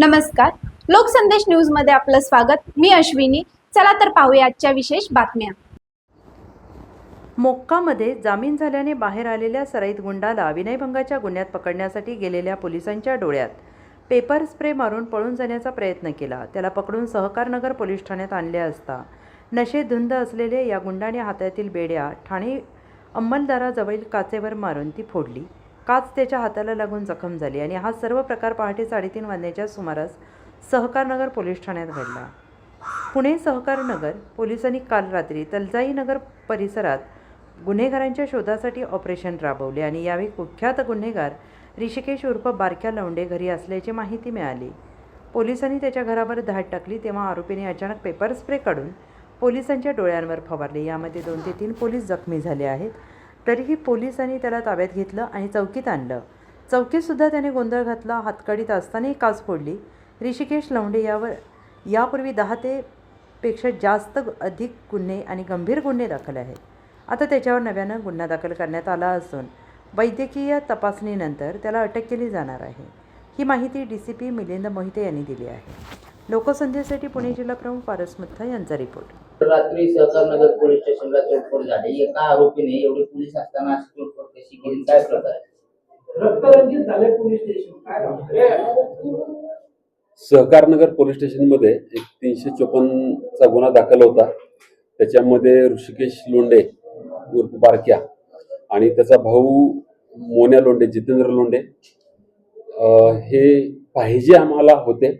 नमस्कार. लोकसंदेश न्यूजमध्ये आपलं स्वागत. मी अश्विनी. चला तर पाहूया आजच्या विशेष बातम्या. मोक्कामध्ये जामीन झाल्याने बाहेर आलेल्या सराईत गुंडाला विनयभंगाच्या गुन्ह्यात पकडण्यासाठी गेलेल्या पोलिसांच्या डोळ्यात. पेपर स्प्रे मारून पळून जाण्याचा प्रयत्न केला. त्याला पकडून सहकारनगर पोलीस ठाण्यात आणले असता. नशे धुंद असलेले या गुंडाने हातातील बेड्या ठाणे अंमलदाराजवळील काचेवर मारून ती फोडली. काच त्याच्या हाताला लागून जखम झाली आणि हा सर्व प्रकार पहाटे साडेतीन वाजण्याच्या सुमारास सहकारनगर पोलीस ठाण्यात घडला. पुणे सहकारनगर पोलिसांनी काल रात्री तलजाईनगर परिसरात गुन्हेगारांच्या शोधासाठी ऑपरेशन राबवले आणि यावेळी कुख्यात गुन्हेगार ऋषिकेश उर्फ बारक्या लवंडे घरी असल्याची माहिती मिळाली. पोलिसांनी त्याच्या घरावर धाड टाकली तेव्हा आरोपीने अचानक पेपर स्प्रे काढून पोलिसांच्या डोळ्यांवर फवारले. यामध्ये दोन ते तीन पोलीस जखमी झाले आहेत. तरीही पोलिसांनी त्याला ताब्यात घेतलं आणि चौकीत आणलं. चौकीतसुद्धा त्याने गोंधळ घातला हातकडीत असतानाही काच फोडली. ऋषिकेश लवंडे यावर यापूर्वी दहा ते पेक्षा जास्त अधिक गुन्हे आणि गंभीर गुन्हे दाखल आहेत. आता त्याच्यावर नव्यानं गुन्हा दाखल करण्यात आला असून वैद्यकीय तपासणीनंतर त्याला अटक केली जाणार आहे. ही माहिती D C P Milind Mohite यांनी दिली आहे. लोकसंध्येसाठी पुणे जिल्हा प्रमुख पारस मुथा यांचा रिपोर्ट. रात्री सहकारनगर पोलीस स्टेशनला तोडफोड झाली. एका आरोपीने एवढे पोलीस असताना अशी तोडफोड कशी केली? काय प्रकार आहे? रक्तरंजित झाले पोलीस स्टेशन. काय? सहकारनगर पोलीस स्टेशनमध्ये एक तीनशे चोपन्नचा गुन्हा दाखल होता. त्याच्यामध्ये ऋषिकेश लोंडे उर्फ बारक्या आणि त्याचा भाऊ मोन्या लोंडे जितेंद्र लोंडे अं, हे पाहिजे आम्हाला होते.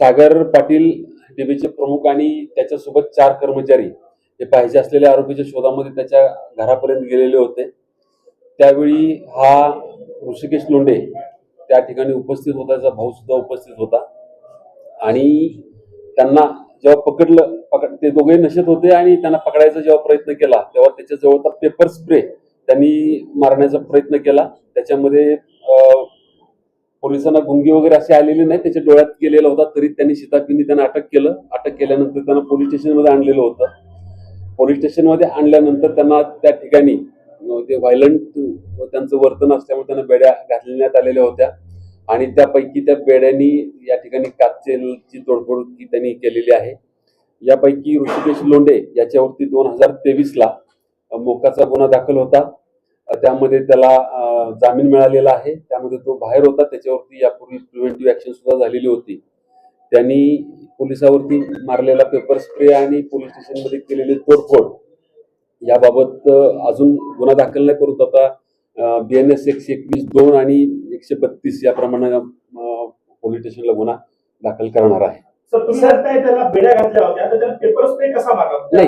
सागर पाटील टीव्हीचे प्रमुख आणि त्याच्यासोबत चार कर्मचारी हे पाहिजे असलेल्या आरोपीच्या शोधामध्ये त्याच्या घरापर्यंत गेलेले होते. त्यावेळी हा ऋषिकेश लोंडे त्या ठिकाणी उपस्थित होता त्याचा भाऊ सुद्धा उपस्थित होता. आणि त्यांना जेव्हा पकडलं पकड ते दोघे नशेत होते आणि त्यांना पकडायचा जेव्हा प्रयत्न केला तेव्हा त्याच्याजवळचा पेपर स्प्रे त्यांनी मारण्याचा प्रयत्न केला. त्याच्यामध्ये पोलिसांना गुंगी वगैरे असे आलेले नाही. त्याच्या डोळ्यात गेलेला होता तरी त्यांनी शिताफीने त्यांना अटक केलं. अटक केल्यानंतर त्यांना पोलीस स्टेशनमध्ये आणलेलं होतं. पोलीस स्टेशनमध्ये आणल्यानंतर त्यांना त्या ठिकाणी ते व्हायलंट त्यांचं वर्तन असल्यामुळे त्यांना बेड्या घालण्यात आलेल्या होत्या. आणि त्यापैकी त्या बेड्यांनी या ठिकाणी काचेलची तोडफोड त्यांनी केलेली आहे. यापैकी ऋषिकेश लोंडे याच्यावरती दोन हजार तेवीसला मोकाचा गुन्हा दाखल होता. त्यामध्ये त्याला जामीन मिळालेला आहे. त्यामध्ये तो बाहेर होता. त्याच्यावरती यापूर्वी प्रिव्हेंटिव्ह ऍक्शन सुद्धा झालेली होती. त्यांनी पोलिसावरती मारलेला पेपर स्प्रे आणि पोलीस स्टेशनमध्ये केलेली तोडफोड याबाबत अजून गुन्हा दाखल नाही परंतु आता बी एन एस एकशे एकवीस दोन आणि एकशे बत्तीस याप्रमाणे अ, पोलीस स्टेशनला गुन्हा दाखल करणार आहे. नाही.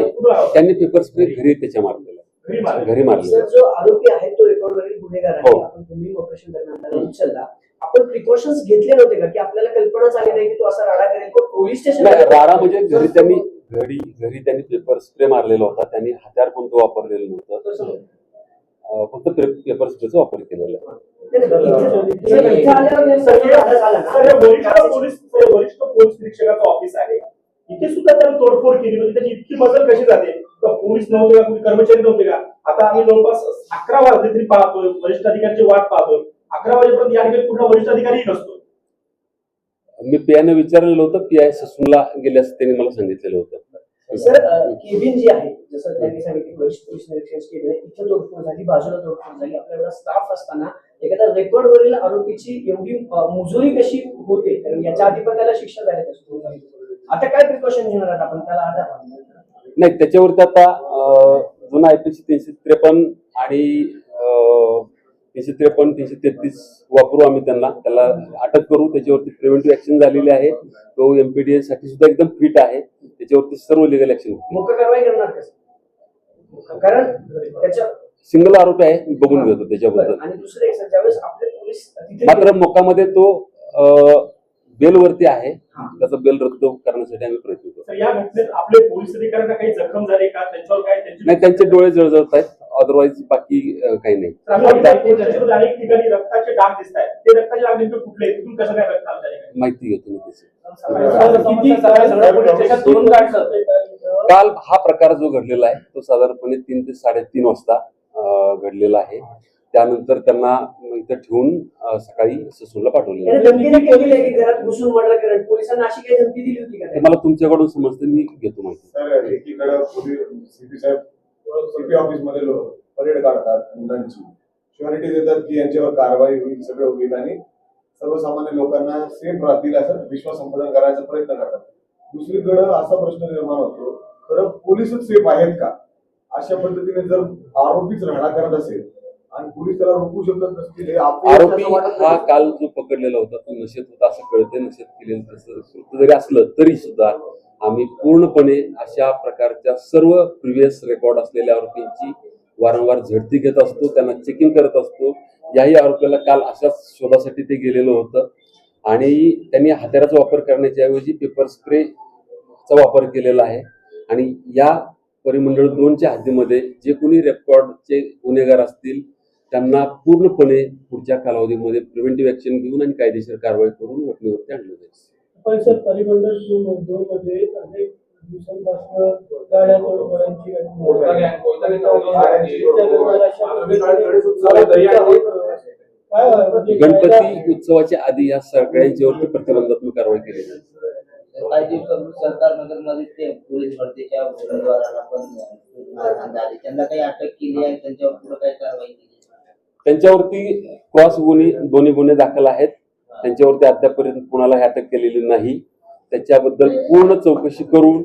त्यांनी पेपर स्प्रे घरी त्याच्या मारलेला घरी मारला. जो आरोपी आहे तो रेकॉर्डवरील गुन्हेगार आहे. हो. आपण तुम्ही ऑपरेशन दरम्यान उचलला. आपण प्रिकॉशन्स घेतले नव्हते का? की आपल्याला कल्पनाच आली नाही की तो असा राडा करेल? तो पोलीस स्टेशन नाही राडा म्हणजे घरी त्यांनी घरी घरी त्यांनी पेपर स्प्रे मारलेला होता. त्यांनी हत्यार कोणतं वापरलेलं नव्हतं. फक्त पेपर स्प्रेचा वापर केलेला आहे. वरिष्ठ पोलीस वरिष्ठ पोलीस निरीक्षकाचं ऑफिस आहे. इथे सुद्धा त्याला तोडफोड केली. म्हणजे त्याची इतकी मदत कशी जाते पोलीस नव्हते का कोणी कर्मचारी नव्हते का? आता आम्ही जवळपास अकरा वाजले तरी पाहतोय वरिष्ठ अधिकाऱ्याची वाट पाहतोय. अकरा वाजेपर्यंत या ठिकाणी कुठला वरिष्ठ अधिकारी नसतो. मी पियाने विचारलेलं होतं पी आय ससूनला गेल्यास त्यांनी मला सांगितलेलं होतं. सर केबिन जी आहे जसं त्यांनी सांगितलं वरिष्ठ पोलीस निरीक्षण केबिन इथं तोडफोड झाली बाजूला तोडफोड झाली आपल्या एवढा स्टाफ असताना एखाद्या रेकॉर्डवरील आरोपीची एवढी मुजोरी कशी होते? कारण याच्या आधी पण त्याला शिक्षा झाली. आता काय प्रिकॉशन घेणार आहात आपण? त्याला आता नाही त्याच्यावरती आता जुना आयपीसी तीनशे त्रेपन्न आणि तीनशे त्रेपन्न तीनशे तेहतीस वापरू आम्ही त्यांना. त्याला अटक करू. त्याच्यावरती प्रिव्हेंटिव्ह ऍक्शन झालेली आहे तो एमपीडीएससाठी सुद्धा एकदम फिट आहे. त्याच्यावरती सर्व लिगल ऍक्शन कारण सिंगल आरोपी आहे. मी बघून घेतो त्याच्याबद्दल. मात्र मोकामध्ये तो बेलवरती आहे. हा. त्याचा बेल रद्द करण्यासाठी आम्ही प्रयत्न करतो. आपले पोलीस अधिकाऱ्यांना काही जखम झाली का? त्यांच्यावर काय त्यांची नाही त्यांचे डोळे जळजळत आहेत. अदरवाईज बाकी काही नाही? माहिती घेतो मी काल हा प्रकार जो घडलेला आहे तो साधारणपणे तीन ते साडेतीन वाजता घडलेला आहे. त्यानंतर त्यांना इथं ठेवून सकाळी ससूनला पाठवले? मला तुमच्याकडून समजते मी घेतो माहिती. सर एकीकडे पोलीस सीपी साहेब सीपी ऑफिसमध्ये लोक परेड काढतात मुलांची. शुअरिटी देतात की यांच्यावर कारवाई होईल सगळं होईल आणि सर्वसामान्य लोकांना सेफ राहतील असं विश्वास संपादन करायचा प्रयत्न करतात. दुसरीकडे असा प्रश्न निर्माण होतो खरं पोलीसच सेफ आहेत का? अशा पद्धतीने जर आरोपीच राहणा करत असेल आणि पोलीस त्याला रोखू शकत नसतील आपल्याला आरोपी हा. काल जो पकडलेला होता तो नशेत होता असं कळते नशेत केलेलं तसं जरी असलं तरी सुद्धा आम्ही पूर्णपणे अशा प्रकारच्या सर्व प्रिव्हियस रेकॉर्ड असलेल्या आरोपींची वारंवार झडती घेत असतो त्यांना चेकिंग करत असतो. याही आरोपीला काल अशाच शोधासाठी ते गेलेलं होतं. आणि त्यांनी हत्याराचा वापर करण्याच्या ऐवजी पेपर स्प्रेचा वापर केलेला आहे. आणि या परिमंडळ दोनच्या हद्दीमध्ये जे कोणी रेकॉर्डचे गुन्हेगार असतील त्यांना पूर्णपणे पुढच्या कालावधीमध्ये प्रिव्हेंटिव्ह ऍक्शन घेऊन आणि कायदेशीर कारवाई करून वटणीवरती आणलं जाईल. पण सर परिमंडळ दोन मध्ये अनेक म्हणजे गणपती उत्सवाच्या आधी या सगळ्यांच्यावरती प्रतिबंधात्मक कारवाई केली जाईल. काही दिवसापूर्वी सरकार नगरमध्ये ते पोलीस भरतीच्या उमेदवारांना पण त्यांना काही अटक केली आहे त्यांच्यावर पुढे काही कारवाई त्यांच्यावरती क्रॉस गुन्हे दोन्ही गुन्हे दाखल आहेत. त्यांच्यावरती अद्यापर्यंत कुणालाही अटक केलेली नाही. त्याच्याबद्दल पूर्ण चौकशी करून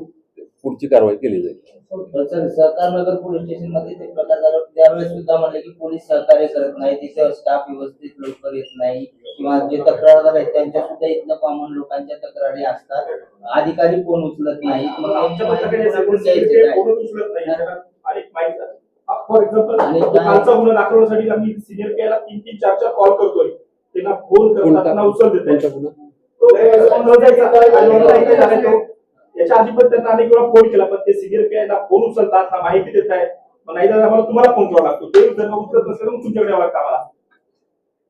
पुढची कारवाई केली जाईल. पण सर सहकार नगर पोलीस स्टेशनमध्ये ते प्रकार झाला त्यावेळेस सुद्धा म्हणले की पोलीस सहकार्य करत नाही तिथे स्टाफ व्यवस्थित लवकर येत नाही किंवा जे तक्रारदार आहेत त्यांच्या सुद्धा इथलं कॉमन लोकांच्या तक्रारी असतात. अधिकारी कोण उचलत नाहीत मग आमच्या द्यायची? कोणच उचलत नाही. आहे. फॉर एक्झाम्पल कालचा गुन्हा दाखवण्यासाठी आम्ही सिनियर पीआयला तीन तीन चार चार कॉल करतोय. त्यांना फोन करतात त्यांना उचल देत. याच्या आधी पण त्यांना अनेक वेळा फोन केला पण ते सिनियर पीआयला फोन उचलतात ना माहिती देत आहेत. मग नाही तर आम्हाला तुम्हाला फोन करावा लागतो. ते जर उचलत नसेल तर मग तुमच्याकडे यावं लागतं आम्हाला.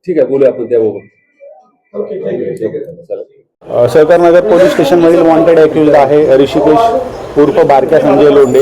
ठीक आहे बोलूया आपण त्याबाबत ओके थँक्यू चला अ, सहकारनगर पोलीस स्टेशनमधील वॉन्टेड अॅक्युज आहे ऋषिकेश उर्फ बारक्या संजय लोंढे.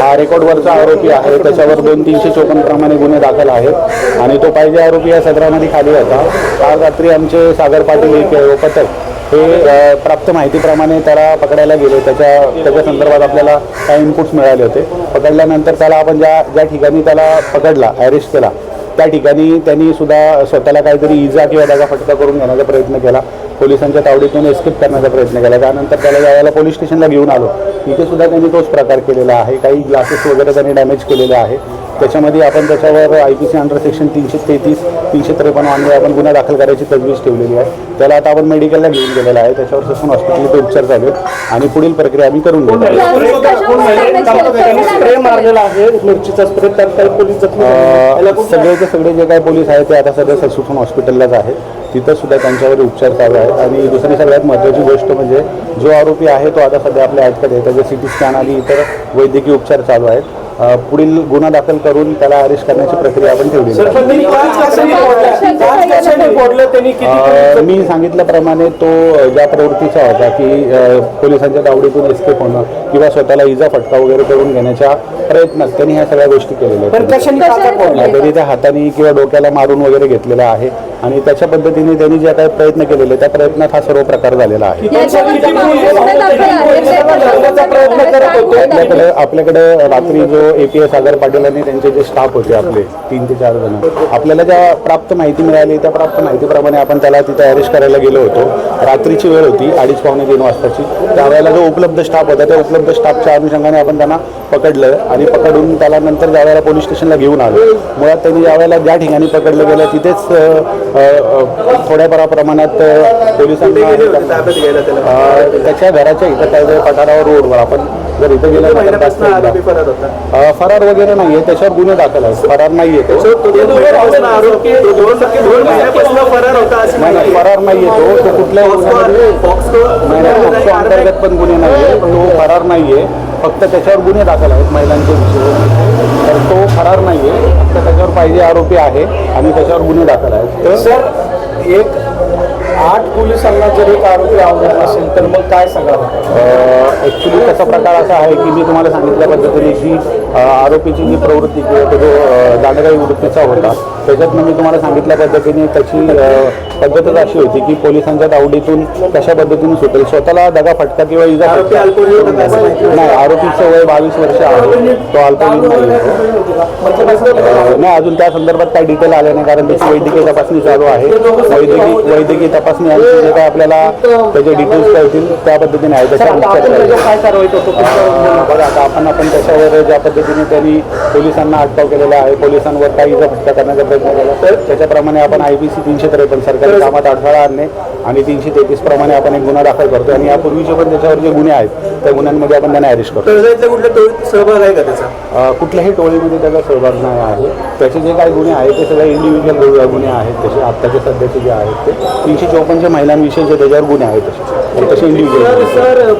हा रेकॉर्डवरचा आरोपी आहे. त्याच्यावर दोन तीनशे चोपन्न प्रमाणे गुन्हे दाखल आहेत. आणि तो पाहिजे आरोपी या सदरामध्ये खाली होता. काल रात्री आमचे सागर पाटील एक पथक हे प्राप्त माहितीप्रमाणे त्याला पकडायला गेले. त्याच्या त्याच्या संदर्भात आपल्याला काही इनपुट्स मिळाले होते. पकडल्यानंतर त्याला आपण ज्या ज्या ठिकाणी त्याला पकडला अरेस्ट केला त्या ठिकाणी त्यांनी सुद्धा स्वतःला काहीतरी इजा किंवा त्याचा फटका करून घेण्याचा प्रयत्न केला. पोलिसांच्या तावडीतून एस्केप करण्याचा प्रयत्न केला. त्यानंतर त्याला ज्यावेळेला पोलीस स्टेशनला घेऊन आलो तिथे सुद्धा त्यांनी तोच प्रकार केलेला आहे. काही ग्लासेस वगैरे त्यांनी डॅमेज केलेले आहे. त्याच्यामध्ये आपण त्याच्यावर I P C under section तीनशे तेहतीस तीनशे त्रेपन्न अन्वये आपण गुन्हा दाखल करायची तजवीज ठेवलेली आहे त्याला आता आपण मेडिकलला घेऊन गेलेला आहे त्याच्यावर ससून हॉस्पिटलचे उपचार चालू आहेत आणि पुढील प्रक्रिया आम्ही करून घेणार आहोत. स्प्रे मारलेला आहे मिरचीचा स्प्रे त्यात काही पोलीस जखमी झाले. याला अ, कुठे- सगळेचे सगळे जे काही पोलीस आहेत ते आता सध्या ससून हॉस्पिटललाच आहेत तिथं सुद्धा त्यांच्यावर उपचार चालू आहेत आणि दुसरी सगळ्यात महत्त्वाची गोष्ट म्हणजे जो आरोपी आहे तो आता सध्या आपल्या ॲटकडे आहे त्याचे सिटी स्कॅन आणि इतर वैद्यकीय उपचार चालू आहेत पुढील गुन्हा दाखल करून त्याला अरेस्ट करण्याची प्रक्रिया आपण अ, मी सांगितल्याप्रमाणे तो ज्या प्रवृत्तीचा होता की पोलिसांच्या तावडीतून एस्केप होणं किंवा स्वतःला इजा फटका वगैरे करून घेण्याच्या प्रयत्नात त्यांनी ह्या सगळ्या गोष्टी केलेल्या पण आहेत कशाने काचा फोडल्या त्यांनी त्या हाताने किंवा डोक्याला मारून वगैरे घेतलेला आहे आणि त्याच्या पद्धतीने त्यांनी जे काही प्रयत्न केलेले त्या प्रयत्नात हा सर्व प्रकार झालेला आहे. प्रयत्न करत होते. आपल्याकडे आपल्याकडे रात्री जो एपीएस सागर पाटील आणि त्यांचे जे स्टाफ होते आपले तीन ते चार जण आपल्याला ज्या प्राप्त माहिती मिळाली त्या प्राप्त माहितीप्रमाणे आपण त्याला तिथे अरेस्ट करायला गेलो होतो. रात्रीची वेळ होती अडीच पावणे तीन वाजताची. त्यावेळेला जो उपलब्ध स्टाफ होता त्या उपलब्ध स्टाफच्या अनुषंगाने आपण त्यांना पकडलं आणि पकडून त्याला नंतर ज्या वेळेला पोलीस स्टेशनला घेऊन आलो. मुळात त्यांनी ज्या वेळेला ज्या ठिकाणी पकडलं गेलं तिथेच थोड्याफार प्रमाणात पोलिसांना त्याच्या घराच्या इथं काय पठारावर रोडवर. आपण जर इथं गेलं फरार वगैरे नाहीये त्याच्यावर गुन्हे दाखल आहेत. फरार नाहीये तो. नाही, नाही, फरार नाहीये तो. तो कुठल्याही नाही, नाही, पोक्सो अंतर्गत पण गुन्हे नाहीये. तो फरार नाहीये. फक्त त्याच्यावर गुन्हे दाखल आहेत महिलांचे विषय. तर तो फरार नाहीये. फक्त त्याच्यावर पाहिजे आरोपी आहे आणि त्याच्यावर गुन्हे दाखल आहेत. तर सर एक आठ पोलिसांना जर एक आरोपी आवडत असेल तर मग काय सांगावं? ॲक्च्युली त्याचा प्रकार असा आहे की मी तुम्हाला सांगितल्या पद्धतीने की अ, आरोपीची जी प्रवृत्ती किंवा तो जो दांडगाई वृत्तीचा होता त्याच्यात मी तुम्हाला सांगितल्या पद्धतीने त्याची पद्धतच अशी होती की पोलिसांच्या तावडीतून कशा पद्धतीने सुटेल? स्वतःला दगा फटका किंवा इजा फटका. नाही आरोपीचं वय बावीस वर्ष आहे. तो अल्पवयीन नाही अजून त्या संदर्भात काही डिटेल आले नाही कारण त्याची वैद्यकीय तपासणी चालू आहे. वैद्यकीय वैद्यकीय तपासणी आणि जे काय आपल्याला त्याचे डिटेल्स कळतील त्या पद्धतीने आहे. त्याचा उपचार करायचा. काय कारवाई करतो? बघा आता आपण आपण त्याच्यावर ज्या पद्धतीने त्यांनी पोलिसांना अटकाव केलेला आहे पोलिसांवर काही इजा फटका करण्याचा प्रयत्न केला तर त्याच्याप्रमाणे आपण आय पी सी तीनशे त्रेपन्न सरकारी कामात अडथळा आणणे आणि तीनशे तेहतीस प्रमाणे आपण एक गुन्हा दाखल करतो आणि यापूर्वीचे पण त्याच्यावर जे गुन्हे आहेत त्या गुन्ह्यांमध्ये आपण त्यांना अरेस्ट करतो कुठल्या टोळीत सहभाग आहे का त्याचा? कुठल्याही टोळीमध्ये त्याचा सहभाग नाही आहे. त्याचे जे काही गुन्हे आहेत ते सगळे इंडिव्हिज्युअल गुन्हे आहेत. तसे आत्ताचे सध्याचे जे आहेत ते तीनशे चौपन्नचे महिलांविषयीचे त्याच्यावर गुन्हे आहेत तसे. तसे इंडिव्हिज्युअल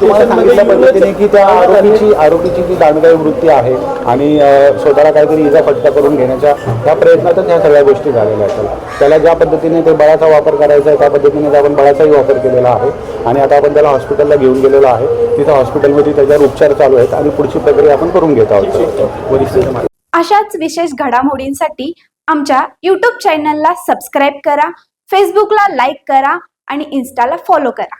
तुम्हाला सांगितल्या पद्धतीने की त्या आरोपीची आरोपीची जी दांडगाई वृत्ती आहे आणि स्वतःला काहीतरी इजा फटका करून घेण्याच्या त्या प्रयत्नातच ह्या सगळ्या गोष्टी झालेल्या आहेत त्याला ज्या पद्धतीने ते बळाचा वापर करायचा आहे त्या पद्धतीने आपण बळाचाही वापर केलेला आहे. आणि आता आपण त्याला हॉस्पिटलला घेऊन गेलेलो आहे. तिथं हॉस्पिटलमध्ये त्याच्यावर उपचार चालू आहेत आणि पुढची प्रक्रिया आपण करून घेत आहोत. अशाच विशेष घडामोडींसाठी आमच्या यूट्यूब चॅनलला सबस्क्राईब करा फेसबुकला लाईक करा आणि इन्स्टाला फॉलो करा.